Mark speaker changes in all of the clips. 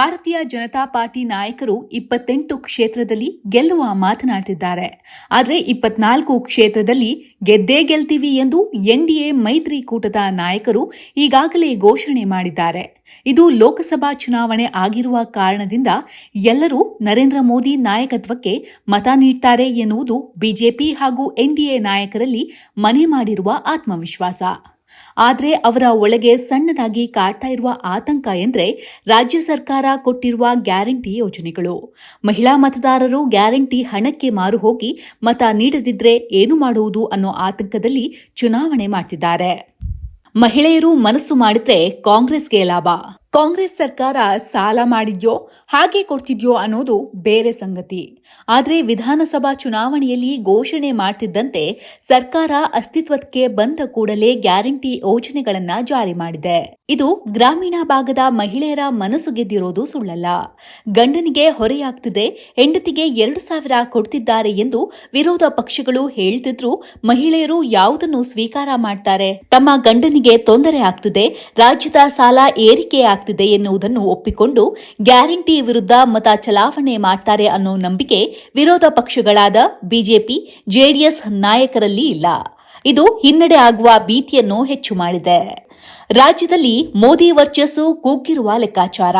Speaker 1: ಭಾರತೀಯ ಜನತಾ ಪಾರ್ಟಿ ನಾಯಕರು ಇಪ್ಪತ್ತೆಂಟು ಕ್ಷೇತ್ರದಲ್ಲಿ ಗೆಲ್ಲುವ ಮಾತನಾಡ್ತಿದ್ದಾರೆ. ಆದರೆ ಇಪ್ಪತ್ನಾಲ್ಕು ಕ್ಷೇತ್ರದಲ್ಲಿ ಗೆದ್ದೇ ಗೆಲ್ತೀವಿ ಎಂದು ಎನ್ಡಿಎ ಮೈತ್ರಿಕೂಟದ ನಾಯಕರು ಈಗಾಗಲೇ ಘೋಷಣೆ ಮಾಡಿದ್ದಾರೆ. ಇದು ಲೋಕಸಭಾ ಚುನಾವಣೆ ಆಗಿರುವ ಕಾರಣದಿಂದ ಎಲ್ಲರೂ ನರೇಂದ್ರ ಮೋದಿ ನಾಯಕತ್ವಕ್ಕೆ ಮತ ನೀಡ್ತಾರೆ ಎನ್ನುವುದು ಬಿಜೆಪಿ ಹಾಗೂ ಎನ್ಡಿಎ ನಾಯಕರಲ್ಲಿ ಮನೆ ಮಾಡಿರುವ ಆತ್ಮವಿಶ್ವಾಸ. ಆದರೆ ಅವರ ಒಳಗೆ ಸಣ್ಣದಾಗಿ ಕಾಡ್ತಾ ಇರುವ ಆತಂಕ ಎಂದರೆ ರಾಜ್ಯ ಸರ್ಕಾರ ಕೊಟ್ಟಿರುವ ಗ್ಯಾರಂಟಿ ಯೋಜನೆಗಳು. ಮಹಿಳಾ ಮತದಾರರು ಗ್ಯಾರಂಟಿ ಹಣಕ್ಕೆ ಮಾರು ಹೋಗಿ ಮತ ನೀಡದಿದ್ರೆ ಏನು ಮಾಡುವುದು ಅನ್ನೋ ಆತಂಕದಲ್ಲಿ ಚುನಾವಣೆ ಮಾಡ್ತಿದ್ದಾರೆ. ಮಹಿಳೆಯರು ಮನಸ್ಸು ಮಾಡಿದ್ರೆ ಕಾಂಗ್ರೆಸ್ಗೆ ಲಾಭ. ಕಾಂಗ್ರೆಸ್ ಸರ್ಕಾರ ಸಾಲ ಮಾಡಿದ್ಯೋ, ಹಾಗೆ ಕೊಡ್ತಿದ್ಯೋ ಅನ್ನೋದು ಬೇರೆ ಸಂಗತಿ. ಆದರೆ ವಿಧಾನಸಭಾ ಚುನಾವಣೆಯಲ್ಲಿ ಘೋಷಣೆ ಮಾಡ್ತಿದ್ದಂತೆ ಸರ್ಕಾರ ಅಸ್ತಿತ್ವಕ್ಕೆ ಬಂದ ಕೂಡಲೇ ಗ್ಯಾರಂಟಿ ಯೋಜನೆಗಳನ್ನ ಜಾರಿ ಮಾಡಿದೆ. ಇದು ಗ್ರಾಮೀಣ ಭಾಗದ ಮಹಿಳೆಯರ ಮನಸ್ಸು ಗೆದ್ದಿರೋದು ಸುಳ್ಳಲ್ಲ. ಗಂಡನಿಗೆ ಹೊರೆಯಾಗ್ತಿದೆ, ಹೆಂಡತಿಗೆ ಎರಡು ಸಾವಿರ ಕೊಡ್ತಿದ್ದಾರೆ ಎಂದು ವಿರೋಧ ಪಕ್ಷಗಳು ಹೇಳ್ತಿದ್ರು. ಮಹಿಳೆಯರು ಯಾವುದನ್ನು ಸ್ವೀಕಾರ ಮಾಡ್ತಾರೆ? ತಮ್ಮ ಗಂಡನಿಗೆ ತೊಂದರೆ ಆಗ್ತಿದೆ, ರಾಜ್ಯದ ಸಾಲ ಏರಿಕೆ ಆಗ್ತಿದೆ ಎನ್ನುವುದನ್ನು ಒಪ್ಪಿಕೊಂಡು ಗ್ಯಾರಂಟಿ ವಿರುದ್ಧ ಮತ ಚಲಾವಣೆ ಮಾಡ್ತಾರೆ ಅನ್ನೋ ನಂಬಿಕೆ ವಿರೋಧ ಪಕ್ಷಗಳಾದ ಬಿಜೆಪಿ, ಜೆಡಿಎಸ್ ನಾಯಕರಲ್ಲಿ ಇಲ್ಲ. ಇದು ಹಿನ್ನಡೆ ಆಗುವ ಭೀತಿಯನ್ನು ಹೆಚ್ಚು ಮಾಡಿದೆ. ರಾಜ್ಯದಲ್ಲಿ ಮೋದಿ ವರ್ಚಸ್ಸು ಕುಗ್ಗಿರುವ ಲೆಕ್ಕಾಚಾರ.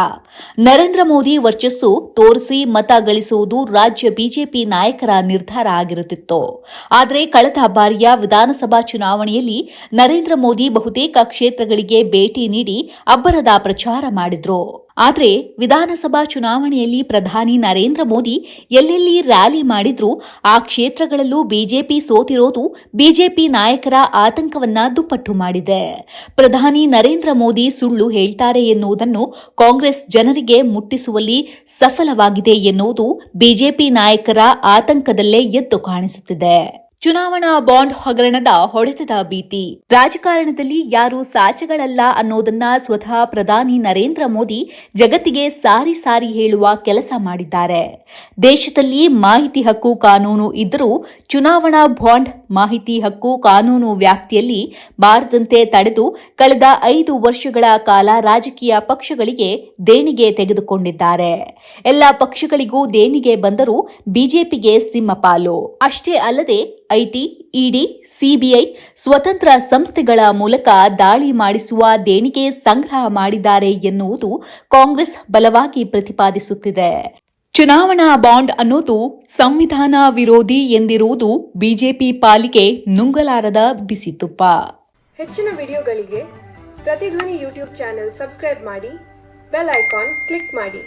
Speaker 1: ನರೇಂದ್ರ ಮೋದಿ ವರ್ಚಸ್ಸು ತೋರಿಸಿ ಮತ ಗಳಿಸುವುದು ರಾಜ್ಯ ಬಿಜೆಪಿ ನಾಯಕರ ನಿರ್ಧಾರ ಆಗಿರುತ್ತಿತ್ತು. ಆದರೆ ಕಳೆದ ಬಾರಿಯ ವಿಧಾನಸಭಾ ಚುನಾವಣೆಯಲ್ಲಿ ನರೇಂದ್ರ ಮೋದಿ ಬಹುತೇಕ ಕ್ಷೇತ್ರಗಳಿಗೆ ಭೇಟಿ ನೀಡಿ ಅಬ್ಬರದ ಪ್ರಚಾರ ಮಾಡಿದ್ರು. ಆದರೆ ವಿಧಾನಸಭಾ ಚುನಾವಣೆಯಲ್ಲಿ ಪ್ರಧಾನಿ ನರೇಂದ್ರ ಮೋದಿ ಎಲ್ಲೆಲ್ಲಿ ರ್ಯಾಲಿ ಮಾಡಿದ್ರೂ ಆ ಕ್ಷೇತ್ರಗಳಲ್ಲೂ ಬಿಜೆಪಿ ಸೋತಿರೋದು ಬಿಜೆಪಿ ನಾಯಕರ ಆತಂಕವನ್ನ ದುಪ್ಪಟ್ಟು ಮಾಡಿದೆ. ಪ್ರಧಾನಿ ನರೇಂದ್ರ ಮೋದಿ ಸುಳ್ಳು ಹೇಳ್ತಾರೆ ಎನ್ನುವುದನ್ನು ಕಾಂಗ್ರೆಸ್ ಜನರಿಗೆ ಮುಟ್ಟಿಸುವಲ್ಲಿ ಸಫಲವಾಗಿದೆ ಎನ್ನುವುದು ಬಿಜೆಪಿ ನಾಯಕರ ಆತಂಕದಲ್ಲೇ ಎದ್ದು ಕಾಣಿಸುತ್ತಿದೆ. ಚುನಾವಣಾ ಬಾಂಡ್ ಹಗರಣದ ಹೊಡೆತದ ಭೀತಿ. ರಾಜಕಾರಣದಲ್ಲಿ ಯಾರು ಸಾಚಗಳಲ್ಲ ಅನ್ನೋದನ್ನ ಸ್ವತಃ ಪ್ರಧಾನಿ ನರೇಂದ್ರ ಮೋದಿ ಜಗತ್ತಿಗೆ ಸಾರಿ ಸಾರಿ ಹೇಳುವ ಕೆಲಸ ಮಾಡಿದ್ದಾರೆ. ದೇಶದಲ್ಲಿ ಮಾಹಿತಿ ಹಕ್ಕು ಕಾನೂನು ಇದ್ದರೂ ಚುನಾವಣಾ ಬಾಂಡ್ ಮಾಹಿತಿ ಹಕ್ಕು ಕಾನೂನು ವ್ಯಾಪ್ತಿಯಲ್ಲಿ ಬಾರದಂತೆ ತಡೆದು ಕಳೆದ ಐದು ವರ್ಷಗಳ ಕಾಲ ರಾಜಕೀಯ ಪಕ್ಷಗಳಿಗೆ ದೇಣಿಗೆ ತೆಗೆದುಕೊಂಡಿದ್ದಾರೆ. ಎಲ್ಲ ಪಕ್ಷಗಳಿಗೂ ದೇಣಿಗೆ ಬಂದರೂ ಬಿಜೆಪಿಗೆ ಸಿಂಹಪಾಲು ಅಷ್ಟೇ ಅಲ್ಲದೆ ಐಟಿ, ಇಡಿ, ಸಿಬಿಐ ಸ್ವತಂತ್ರ ಸಂಸ್ಥೆಗಳ ಮೂಲಕ ದಾಳಿ ಮಾಡಿಸುವ ದೇಣಿಗೆ ಸಂಗ್ರಹ ಮಾಡಿದ್ದಾರೆ ಎನ್ನುವುದು ಕಾಂಗ್ರೆಸ್ ಬಲವಾಗಿ ಪ್ರತಿಪಾದಿಸುತ್ತಿದೆ. ಚುನಾವಣಾ ಬಾಂಡ್ ಅನ್ನೋದು ಸಂವಿಧಾನ ವಿರೋಧಿ ಎಂದಿರುವುದು ಬಿಜೆಪಿ ಪಾಲಿಗೆ ನುಂಗಲಾರದ ಬಿಸಿ ತುಪ್ಪ
Speaker 2: ಹೆಚ್ಚಿನ ವಿಡಿಯೋಗಳಿಗೆ ಪ್ರತಿಧ್ವನಿ ಯೂಟ್ಯೂಬ್ ಚಾನೆಲ್ ಸಬ್ಸ್ಕ್ರೈಬ್ ಮಾಡಿ, ಬೆಲ್ ಐಕಾನ್ ಕ್ಲಿಕ್ ಮಾಡಿ.